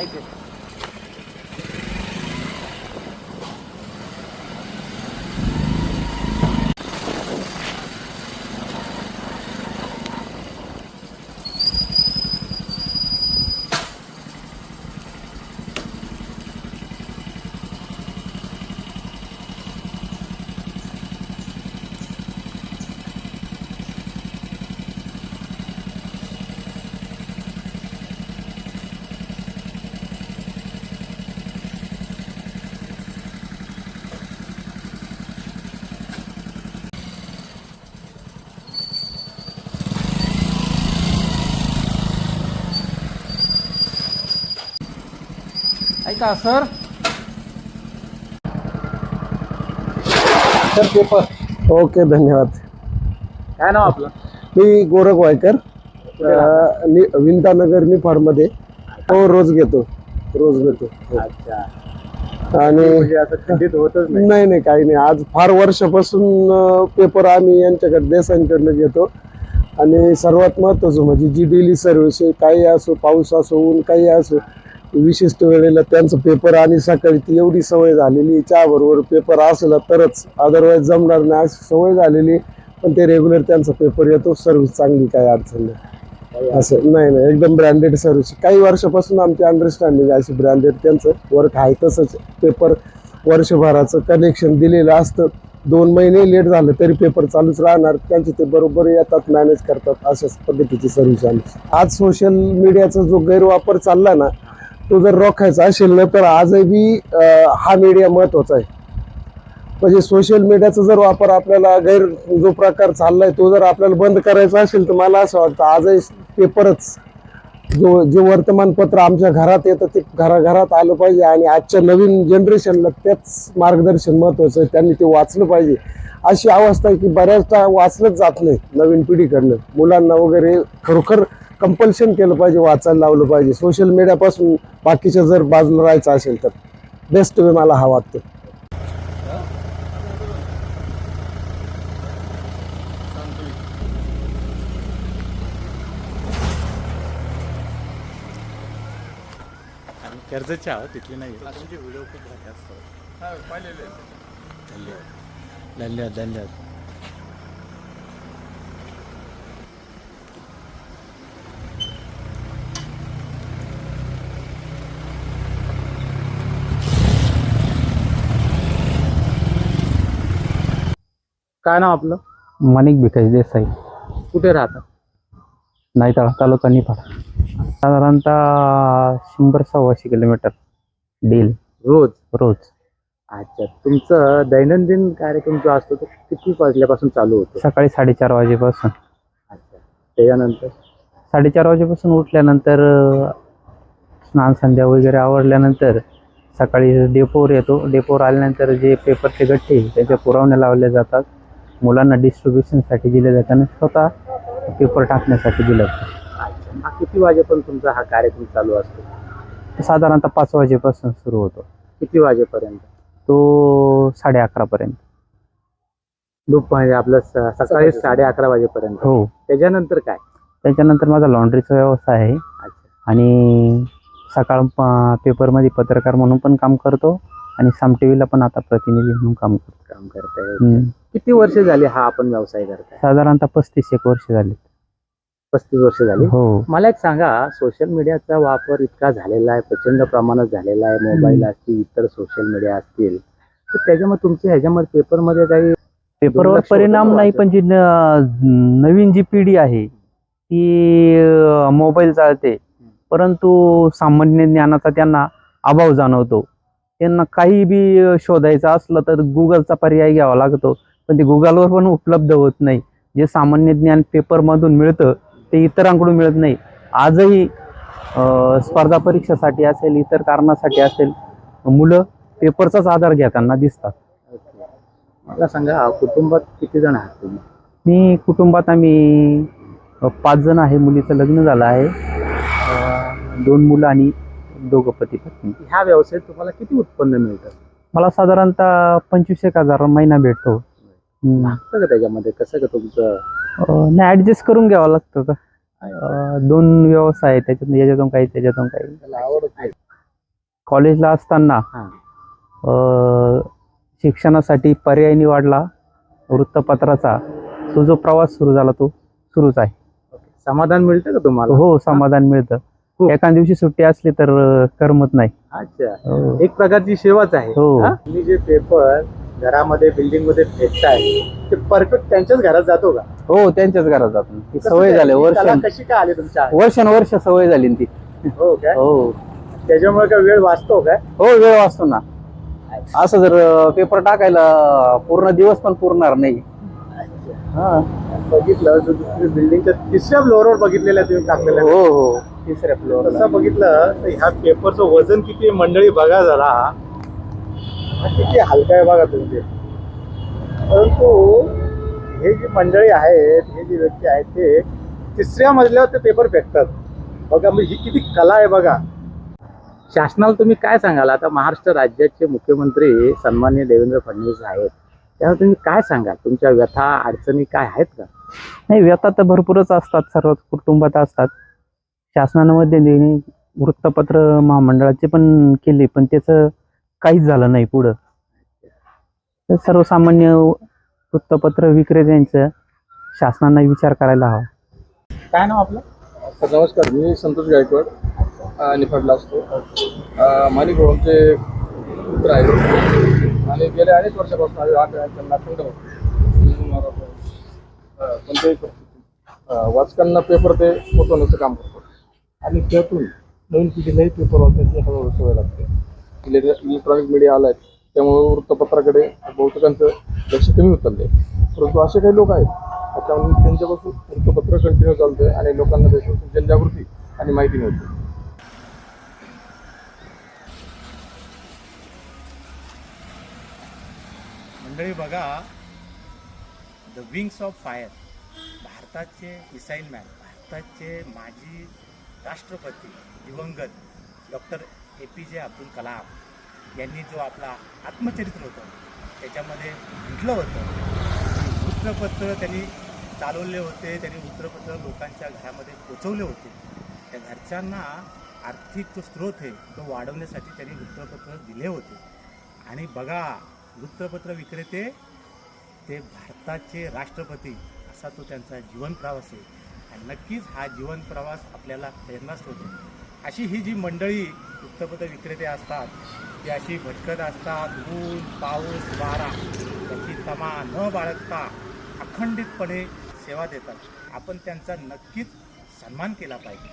Thank it. Sir sir paper okay धन्यवाद. काय नाव आपलं? मी गोरख वायकर अ, नि- विंतानगर निफाडमध्ये हो रोज घेतो. रोज घेतो. हो. अच्छा. आणि म्हणजे असं खंडित होतच नाही. नाही नाही काही नाही. आज फार वर्षापासून अ, पेपर आम्ही यांच्याकडे देसांकडनं घेतो. आणि सर्वात महत्त्वाचं म्हणजे जी डेली सर्व्हिस आहे काही असो पाऊस असो ऊन काही असो विशिष्ट वेळेला त्यांचं पेपर आणि सकाळी ती एवढी सवय झालेली आहे, चहाबरोबर पेपर असला तरच अदरवाईज जमणार नाही. अशी सवय झालेली पण ते रेग्युलर त्यांचा पेपर येतो. सर्व्हिस चांगली काही अडचण नाही. असं. नाही नाही. एकदम ब्रँडेड सर्व्हिस काही वर्षापासून आमची अंडरस्टँडिंग अशी ब्रँडेड त्यांचं वर्क आहे. तसंच पेपर वर्षभराचं कनेक्शन दिलेलं असतं. दोन महिने लेट झालं तरी पेपर चालूच राहणार. त्यांचे ते बरोबर येतात मॅनेज करतात. अशाच पद्धतीची सर्व्हिस आम्ही आज सोशल मीडियाचा जो गैरवापर चालला ना तो जर रोखायचा असेल ना तर आजही हा मीडिया महत्त्वाचा आहे. म्हणजे सोशल मीडियाचा जर वापर आपल्याला गैर जो प्रकार चाललाय तो जर आपल्याला बंद करायचा असेल तर मला असं वाटतं आजही पेपरच जो जे वर्तमानपत्र आमच्या घरात येतं ते घराघरात आलं पाहिजे. आणि आजच्या नवीन जनरेशनला तेच मार्गदर्शन महत्वाचं आहे. त्यांनी ते वाचलं पाहिजे. अशी अवस्था आहे की बऱ्याचदा वाचलंच जात नाही नवीन पिढीकडनं. मुलांना वगैरे खरोखर कंपल्शन केलं पाहिजे वाचायला लावलं पाहिजे. सोशल मीडियापासून बाकीच्या जर बाजूला राहायचं असेल तर बेस्ट वे मला हा वाटतो. कर्जच्या आहोत तिथली नाही. व्हिडिओ खूप धन्यवाद. धन्यवाद धन्यवाद. काय नाव आपलं? माणिक भिकाजी देसाई. कुठे राहतात नाईताळा तालुका निफाड. साधारणतः शंभर सव्वाशे किलोमीटर डेली. रोज? रोज. अच्छा तुमचं दैनंदिन कार्यक्रम जो असतो तो किती वाजल्यापासून चालू होतो? सकाळी साडेचार वाजेपासून. अच्छा त्याच्यानंतर? साडेचार वाजेपासून उठल्यानंतर अं, स्नान संध्या वगैरे आवरल्यानंतर सकाळी डेपोवर येतो डेपोवर आल्यानंतर जे पेपरचे गठ्ठे त्याच्या पुरवण्या लावल्या जातात. मुलांना डिस्ट्रीब्युशनसाठी दिले जातात आणि स्वतः पेपर टाकण्यासाठी दिलं जातं. किती वाजेपर्यंत तुमचा हा कार्यक्रम चालू असतो? साधारणतः पाच वाजेपासून सुरू होतो. किती वाजेपर्यंत? तो साडे अकरापर्यंत दुप म्हणजे आपलं सकाळी साडे अकरा वाजेपर्यंत. हो. त्याच्यानंतर काय? त्याच्यानंतर माझा लॉन्ड्रीचा व्यवसाय आहे. आणि सकाळ पेपरमध्ये पत्रकार म्हणून पण काम करतो. आणि साम टी व्हीला पण आता प्रतिनिधी म्हणून काम करतो. काम करताय. हम्म. किती वर्ष झाली हा आपण व्यवसाय करताय? साधारणतः पस्तीस एक वर्ष झाली. पस्तीस वर्ष झाली? हो. मला एक सांगा सोशल मीडियाचा वापर इतका झालेला आहे प्रचंड प्रमाणात झालेला आहे मोबाईल असतील इतर सोशल मीडिया असतील. तर त्याच्यामध्ये तुमच्या ह्याच्यामध्ये पेपरमध्ये काही पेपरवर दुर्लक्ष होतं परिणाम नाही? पण जी न- नवीन जी पिढी आहे ती मोबाईल चालते. परंतु सामान्य ज्ञानाचा त्यांना अभाव जाणवतो. त्यांना काही बी शोधायचं असलं तर गुगलचा पर्याय घ्यावा लागतो. पण ते गुगलवर पण उपलब्ध होत नाही. जे सामान्य ज्ञान पेपरमधून मिळतं ते इतरांकडून मिळत नाही. आजही स्पर्धा परीक्षेसाठी असेल इतर कारणासाठी असेल मुलं पेपरचाच आधार घेताना दिसतात. मला सांगा कुटुंबात किती जण आहात तुम्ही? मी कुटुंबात आम्ही पाच जण आहे. मुलीचं लग्न झालं आहे. दोन मुलं आणि दोघं पती पत्नी. ह्या व्यवसायात तुम्हाला किती उत्पन्न मिळतं? मला साधारणतः पंचवीस एक हजार महिना भेटतो. हम्म. का त्याच्यामध्ये? कसं का तुमचं? अ, नाही ऍडजस्ट करून घ्यावं लागतं का अं, दोन व्यवसाय आहेत त्याच्यातून याच्यातून काही त्याच्यातून काही. त्याला आवडत नाही. कॉलेजला असताना हा. अं, शिक्षणासाठी पर्याय निवडला वृत्तपत्राचा. तो जो प्रवास सुरू झाला तो सुरूच आहे. समाधान मिळतं का तुम्हाला? हो समाधान मिळतं. हो. एका दिवशी सुट्टी असली तर अं, करमत नाही. अच्छा. हो. एक प्रकारची सेवाच आहे. हो. हा? तुम्ही जे पेपर घरामध्ये बिल्डिंगमध्ये फेकताय ते परफेक्ट त्यांच्याच घरात जातो का? हो त्यांच्याच घरात जातो. ती कसं सवय काय? झाली ही कला वर्ष कशी काय आली तुमच्या हातात? वर्षानुवर्ष सवय झाली ना ती. हो काय? हो. त्याच्यामुळे काय वेळ वाचतो काय? हो वेळ वाचतो ना. असं जर पेपर टाकायला पूर्ण दिवस पण पुरणार नाही. हा. बघितलं बिल्डिंगच्या तिसऱ्या फ्लोअरवर बघितलेल्या तुम्ही टाकलेल्या. हो हो. तिसऱ्या फ्लोअरला तसं बघितलं तर ह्या पेपरचं वजन किती मंडळी बघा जरा. हा किती हलका आहे बघा तुमचे परंतु हे जी मंडळी आहेत हे जे व्यक्ती आहेत ते तिसऱ्या मजल्यावर ते पेपर फेकतात. बघा म्हणजे ही किती कला आहे बघा. शासनाला तुम्ही काय सांगाल? आता महाराष्ट्र राज्याचे मुख्यमंत्री सन्माननीय देवेंद्र फडणवीस आहेत. त्यामुळे तुम्ही काय सांगाल? तुमच्या व्यथा अडचणी काय आहेत का? नाही व्यथा तर भरपूरच असतात सर्व कुटुंबात असतात. शासनामध्ये देणे वृत्तपत्र महामंडळाचे पण केले पण त्याचं काहीच झालं नाही पुढं. तर सर्वसामान्य वृत्तपत्र विक्रेत्यांचं शासनाने विचार करायला हवा. काय नाव आपलं? सर नमस्कार मी संतोष गायकवाड निफाडला असतो. माणिक भाऊंचे पुत्र आहे आणि गेल्या अनेक वर्षापासून आम्ही त्यांना पण ते वाचकांना पेपर ते पोचवण्याचं काम करतात आणि त्यातून नवीन पिढीलाही पेपर वाचण्याची हळूहळू सवय लागते. इलेक्ट्र इलेक्ट्रॉनिक मीडिया आलाय त्यामुळे वृत्तपत्राकडे बहुतेकांचं लक्ष कमी होत चाललंय. परंतु असे काही लोक आहेत त्याच्यामुळे त्यांच्यापासून वृत्तपत्र कंटिन्यू चालतंय आणि लोकांना त्याच्यापासून जनजागृती आणि माहिती मिळते. मंडळी बघा द विंग्स ऑफ फायर भारताचे मिसाईल मॅन भारताचे माजी राष्ट्रपती दिवंगत डॉक्टर ए पी जे अब्दुल कलाम यांनी जो आपला आत्मचरित्र होतं त्याच्यामध्ये म्हटलं होतं वृत्तपत्र त्यांनी चालवले होते त्यांनी वृत्तपत्र लोकांच्या घरामध्ये पोचवले होते. त्या घरच्यांना आर्थिक जो स्रोत आहे तो वाढवण्यासाठी त्यांनी वृत्तपत्र दिले होते. आणि बघा वृत्तपत्र विक्रेते ते भारताचे राष्ट्रपती असा तो त्यांचा जीवन प्रवास आहे. आणि नक्कीच हा जीवन प्रवास आपल्याला प्रेरणास्त्रोत होतो अशी ही जी मंडळी वृत्तपत्र विक्रेते असतात ती अशी भटकत असतात ऊन पाऊस वारा याची तमा न बाळगता अखंडितपणे सेवा देतात. आपण त्यांचा नक्कीच सन्मान केला पाहिजे.